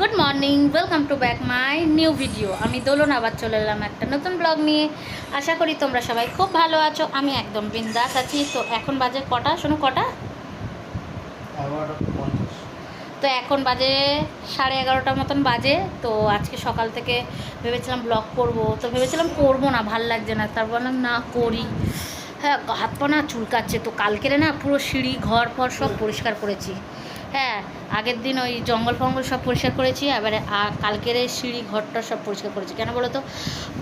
Good morning welcome to back my new video আমি দোলন আবার চলে এলাম একটা নতুন ব্লগ নিয়ে। আশা করি তোমরা সবাই খুব ভালো আছো। আমি একদম বিন্দাস আছি। তো এখন বাজে কটা? শোনো কটা? তো এখন বাজে সাড়ে এগারোটার মতন বাজে। তো আজকে সকাল থেকে ভেবেছিলাম ব্লগ করব। তো ভেবেছিলাম করব না ভালো লাগছে না। তারপর বললাম না করি। হ্যাঁ হাত পা না চুলকাচ্ছে। তো কালকেরে না পুরো সিঁড়ি ঘর ফর সব পরিষ্কার করেছি। হ্যাঁ আগের দিন ওই জঙ্গল ফঙ্গল সব পরিষ্কার করেছি, এবারে কালকের সিঁড়ি ঘরটা সব পরিষ্কার করেছি। কেন বলো তো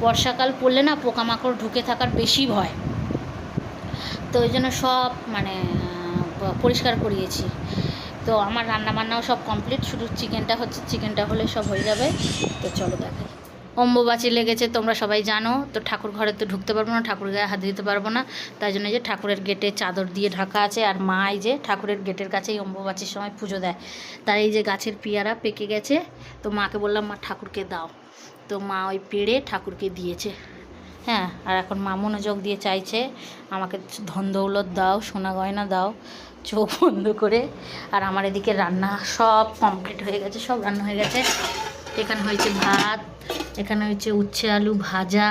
বর্ষাকাল পড়লে না পোকামাকড় ঢুকে থাকার বেশি ভয়। তো ওই জন্য সব মানে পরিষ্কার করিয়েছি। তো আমার রান্না বান্নাও সব কমপ্লিট শুধু চিকেনটা হচ্ছে চিকেনটা হলে সব হয়ে যাবে। তো চলো দেখাই। অম্বুবাচি লেগেছে, তোমরা সবাই জানো। তো ঠাকুর ঘরে তো ঢুকতে পারব না, ঠাকুর গায়ে হাত দিতে পারব না। তাই জন্য যে ঠাকুরের গেটে চাদর দিয়ে ঢাকা আছে, আর মা এই যে ঠাকুরের গেটের কাছেই অম্বুবাচির সময় পুজো দেয়। তার এই যে গাছের পিয়ারা পেকে গেছে, তো মাকে বললাম, মা, ঠাকুরকে দাও। তো মা ওই পেড়ে ঠাকুরকে দিয়েছে। হ্যাঁ আর এখন মা মনোযোগ দিয়ে চাইছে, আমাকে ধন দৌলত দাও, সোনা গয়না দাও, চোখ বন্ধ করে। আর আমার এদিকে রান্না সব কমপ্লিট হয়ে গেছে, সব রান্না হয়ে গেছে। এখানে হয়েছে ভাত এখানে হয়েছে উচ্ছে আলু ভাজা।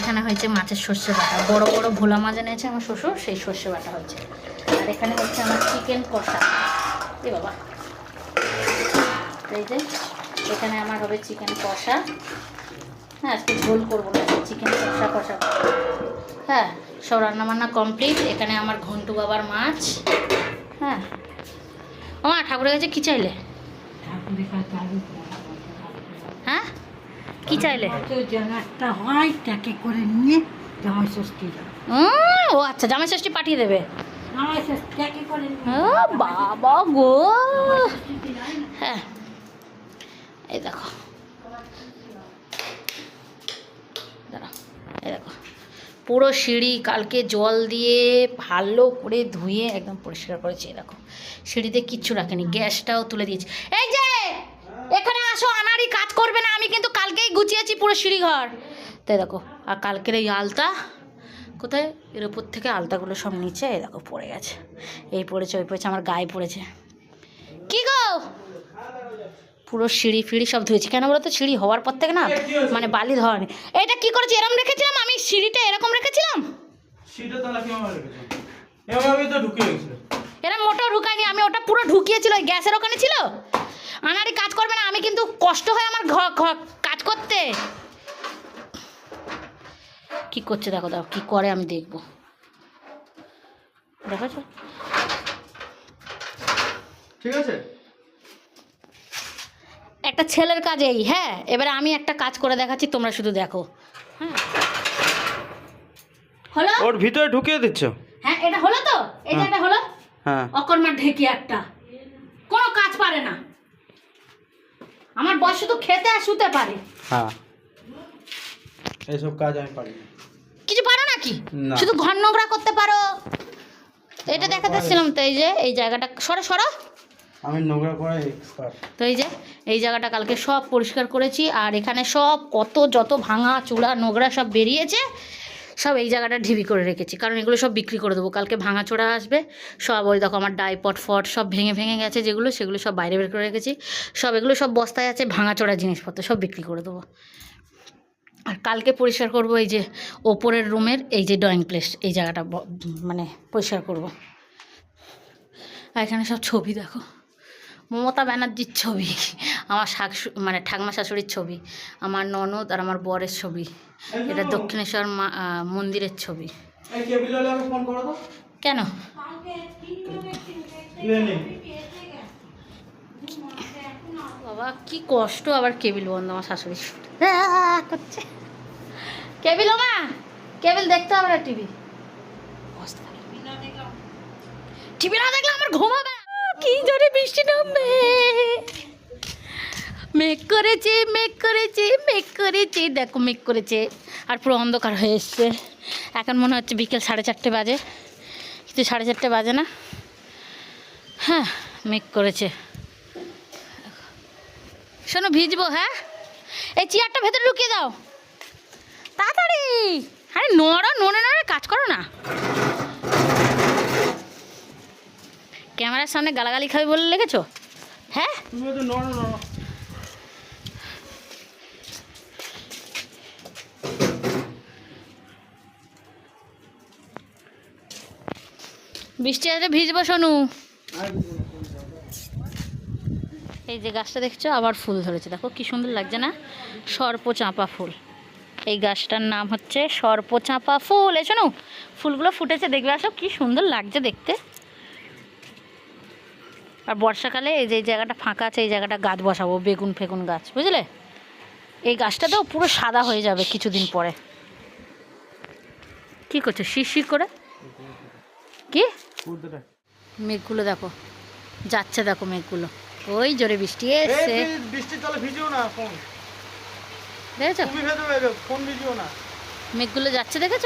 এখানে হয়েছে মাছের সর্ষে বাটা। বড় বড় ভোলা মাছ এনেছে আমার শ্বশুর, সেই সর্ষে বাটা হয়েছে। আর এখানে হচ্ছে আমার চিকেন কষা। এ বাবা। এই যে, এখানে আমার হবে চিকেন কষা। হ্যাঁ আজকে ঝোল করব না চিকেন কষা কষা হ্যাঁ সব রান্নাবান্না কমপ্লিট এখানে আমার ঘন্টু বাবার মাছ। হ্যাঁ। ও ঠাকুরের কাছে কী চাইলে? হ্যাঁ? কি চাইলে? একটা হয় তাকে করে নিয়ে জামাই ষষ্ঠী ও আচ্ছা জামাই ষষ্ঠী পাঠিয়ে দেবে। বাবা গো। হ্যাঁ। এই দেখো। এই দেখো। পুরো সিঁড়ি কালকে জল দিয়ে ভালো করে ধুয়ে একদম পরিষ্কার করেছি এই দেখো। সিঁড়িতে কিচ্ছু রাখেনি গ্যাসটাও তুলে দিয়েছি। এই যে! এখানে আসো আনারই কাজ করবে না আমি কিন্তু কালকেই গুছিয়েছি পুরো সিঁড়িঘর। তাই দেখো আর কালকের এই আলতা কোথায়? এর উপর থেকে আলতাগুলো সব নিচে এই দেখো পড়ে গেছে। এই পড়েছে ওই পড়েছে আমার গায়ে পড়েছে। কি গো? পুরো সিঁড়ি ফিড়ি সব ধুয়েছি। কেন বলো তো সিঁড়ি হওয়ার পর থেকে না মানে বালি ধরেনি এটা কি করেছি এরকম রেখেছিলাম? আমি সিঁড়িটা এরকম রেখেছিলাম? সিটে তালা কীভাবে রেখেছো। এভাবেই তো ঢুকে গেছিল এরা মোটেও ঢুকায়নি আমি ওটা পুরো ঢুকিয়েছিল গ্যাসের ওখানে ছিল? আনারি কাজ করবে না আমি কিন্তু কষ্ট হয় আমার ঘর কাজ করতে। কি করছে দেখো দেখো কি করে আমি দেখব। দেখেছ ঠিক আছে। একটা ছেলের কাজ এই হ্যাঁ? এবারে আমি একটা কাজ করে দেখাচ্ছি তোমরা শুধু দেখো। হ্যাঁ। হলো? ওর ভিতরে ঢুকিয়ে দিচ্ছ? হ্যাঁ এটা হলো তো? এই যে এটা হলো? হ্যাঁ। অকর্মা ঢেকি একটা। কোনো কাজ পারে না। আমার বয়স শুধু খেতে আর শুতে পারে। হ্যাঁ। এইসব কাজ আমি পারি না। কিছু পারো নাকি। শুধু ঘর নোংরা করতে পারো। তো এটা দেখাতেছিলাম তো এই যে এই জায়গাটা। সরো সরো। আমি নোংরা করে এক্সপার্ট তো এই যে এই জায়গাটা কালকে সব পরিষ্কার করেছি। আর এখানে সব কত যত ভাঙা চূড়া নোংরা সব বেরিয়েছে। সব এই জায়গাটা ঢিবি করে রেখেছি। কারণ এগুলো সব বিক্রি করে দেবো। কালকে ভাঙা চোড়া আসবে, সব ওই দেখো আমার ডাইপট, ফট সব ভেঙে ভেঙে গেছে যেগুলো, সেগুলো সব বাইরে বের করে রেখেছি। সব এগুলো সব বস্তায় আছে ভাঙা চোড়া জিনিসপত্র সব বিক্রি করে দেবো। আর কালকে পরিষ্কার করব এই যে ওপরের রুমের, এই যে ড্রয়িং প্লেস, এই জায়গাটা মানে পরিষ্কার করব। আর এখানে সব ছবি দেখো। মমতা ব্যানার্জির ছবি আমার শাক মানে ঠাকমা শাশুড়ির ছবি আমার ননদ আর আমার বরের ছবি এটা দক্ষিণেশ্বর মন্দিরের ছবি। কেন? বাবা কি কষ্ট আবার কেবিল বন্ধ আমার শাশুড়ি করছে। কেবিল মা? কেবিল দেখতে হবে না টিভি? টিভি না দেখলে আমার ঘুমাবে বৃষ্টি নামবে। মেঘ করেছে মেঘ করেছে মেঘ করেছে, দেখো মেঘ করেছে। আর পুরো অন্ধকার হয়ে এসছে। এখন মনে হচ্ছে বিকেল সাড়ে চারটে বাজে। কিন্তু সাড়ে চারটে বাজে না। হ্যাঁ মেঘ করেছে। শোনো, ভিজবো হ্যাঁ? এই চেয়ারটা ভেতরে ঢুকিয়ে দাও। তাড়াতাড়ি। আরে নড়ো, নড়ে নড়ে, কাজ করো না। ক্যামেরার সামনে গালাগালি খাবে বলে লেগেছো? হ্যাঁ? বৃষ্টি আসলে ভিজবো আর এই যে গাছটা দেখছ আবার ফুল ধরেছে। দেখো কি সুন্দর লাগছে না? সর্প চাঁপা ফুল। এই গাছটার নাম হচ্ছে সর্প চাঁপা ফুল। এই শোনো ফুলগুলো ফুটেছে দেখবে আসো কি সুন্দর লাগছে দেখতে। আর বর্ষাকালে এই যে এই জায়গাটা ফাঁকা আছে এই জায়গাটা গাছ বসাবো বেগুন ফেগুন গাছ বুঝলে? এই গাছটা তো পুরো সাদা হয়ে যাবে কিছুদিন পরে। কি করছ? শিরশির করে? কি? মেঘগুলো দেখো যাচ্ছে দেখো মেঘগুলো। ওই জোরে বৃষ্টি এসছে। বি- বৃষ্টির ভিজিও না ফোন। দেখেছ? তুমি ভেজে ফোন ভিজিও না। মেঘগুলো যাচ্ছে দেখেছ?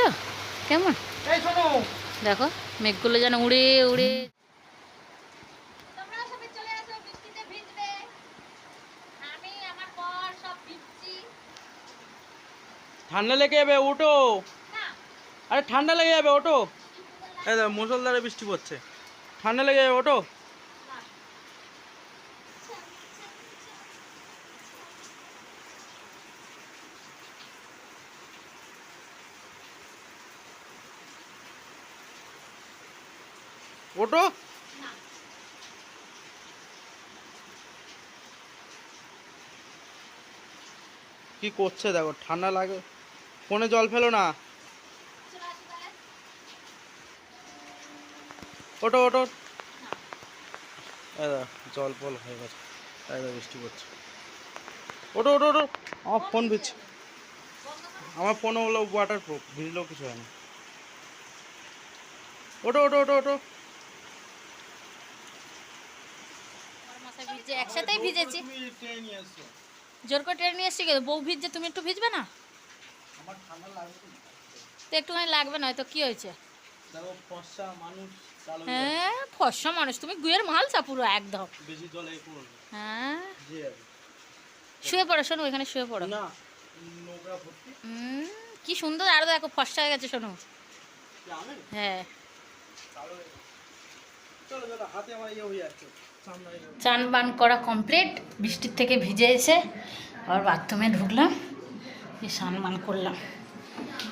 কেমন? এই শোনো। দেখো মেঘগুলো যেন উড়ে উড়ে। ঠান্ডা লেগে যাবে ওটো আরে ঠান্ডা লেগে যাবে ওটো এই দেখো মুসলধারে বৃষ্টি পড়ছে। ঠান্ডা লেগে যাবে ওটো ওটো কি করছে দেখো ঠান্ডা লাগে। ফোনে জল ফেলো না। ওটো ওটো জল ফল হয়ে গেছে। দেখো, বৃষ্টি পড়ছে। ওটো ওটো ওটো আমার ফোন ভিজছে। আমার ফোনে হলো ওয়াটার প্রুফ ভিজলেও কিছু হয় না। ওটো ওটো ওটো ওটো একসাথেই ভিজেছি। জোর করে ট্রেন নিয়ে এসছি বউ ভিজছে তুমি একটু ভিজবে না? তো একটুখানি লাগবে না? তো কি হয়েছে? হ্যাঁ ফর্সা মানুষ তুমি গুয়ের মালসা পুরো একদম। হ্যাঁ। শুয়ে পড়ো শোনো এখানে শুয়ে পড়ো। কি সুন্দর আরও দেখো ফর্সা হয়ে গেছে শোনো। হ্যাঁ। ইয়ে। চান বান করা কমপ্লিট বৃষ্টির থেকে ভিজে এসে আবার বাথরুমে ঢুকলাম। স্নান করলাম।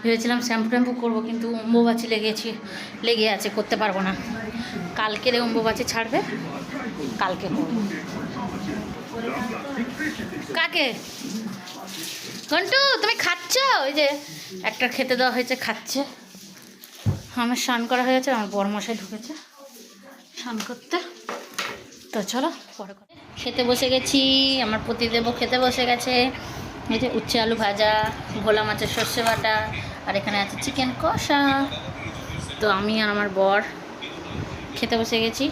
ভেবেছিলাম শ্যাম্পু ট্যাম্পু করব, কিন্তু অম্বুবাচি লেগেছি, লেগে আছে, করতে পারব না। কালকে রে অম্বুবাচি ছাড়বে, কালকে করব। কাকে? ঘন্টু, তুমি খাচ্ছ? ওই যে একটা খেতে দেওয়া হয়েছে, খাচ্ছে। আমার স্নান করা হয়েছে আমার বরমশাই ঢুকেছে। স্নান করতে। তো চলো, পরে খেতে বসে গেছি, আমার পতিদেবও খেতে বসে গেছে। এই যে উচ্ছে আলু ভাজা, ভোলা মাছের সর্ষে বাটা, আর এখানে আছে চিকেন কষা। তো আমি আর আমার বর খেতে বসে গেছি।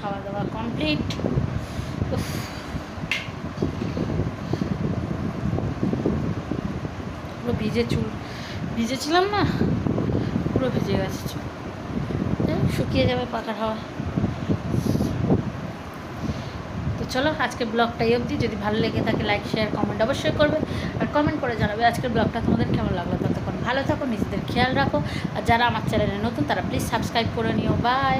খাওয়া দাওয়া কমপ্লিট পুরো ভিজে চুল, ভিজেছিলাম না? পুরো ভিজে গেছে চুল। শুকিয়ে যাবে পাকার হাওয়া তো চলো আজকে ব্লগটাই অবধি। যদি ভালো লেগে থাকে লাইক শেয়ার কমেন্ট অবশ্যই করবে। আর কমেন্ট করে জানাবে আজকের ব্লগটা তোমাদের কেমন লাগল ততক্ষণ। ভালো থাকো, নিজেদের খেয়াল রাখো। আর যারা আমার চ্যানেলে নতুন, তারা প্লিজ সাবস্ক্রাইব করে নিও। বাই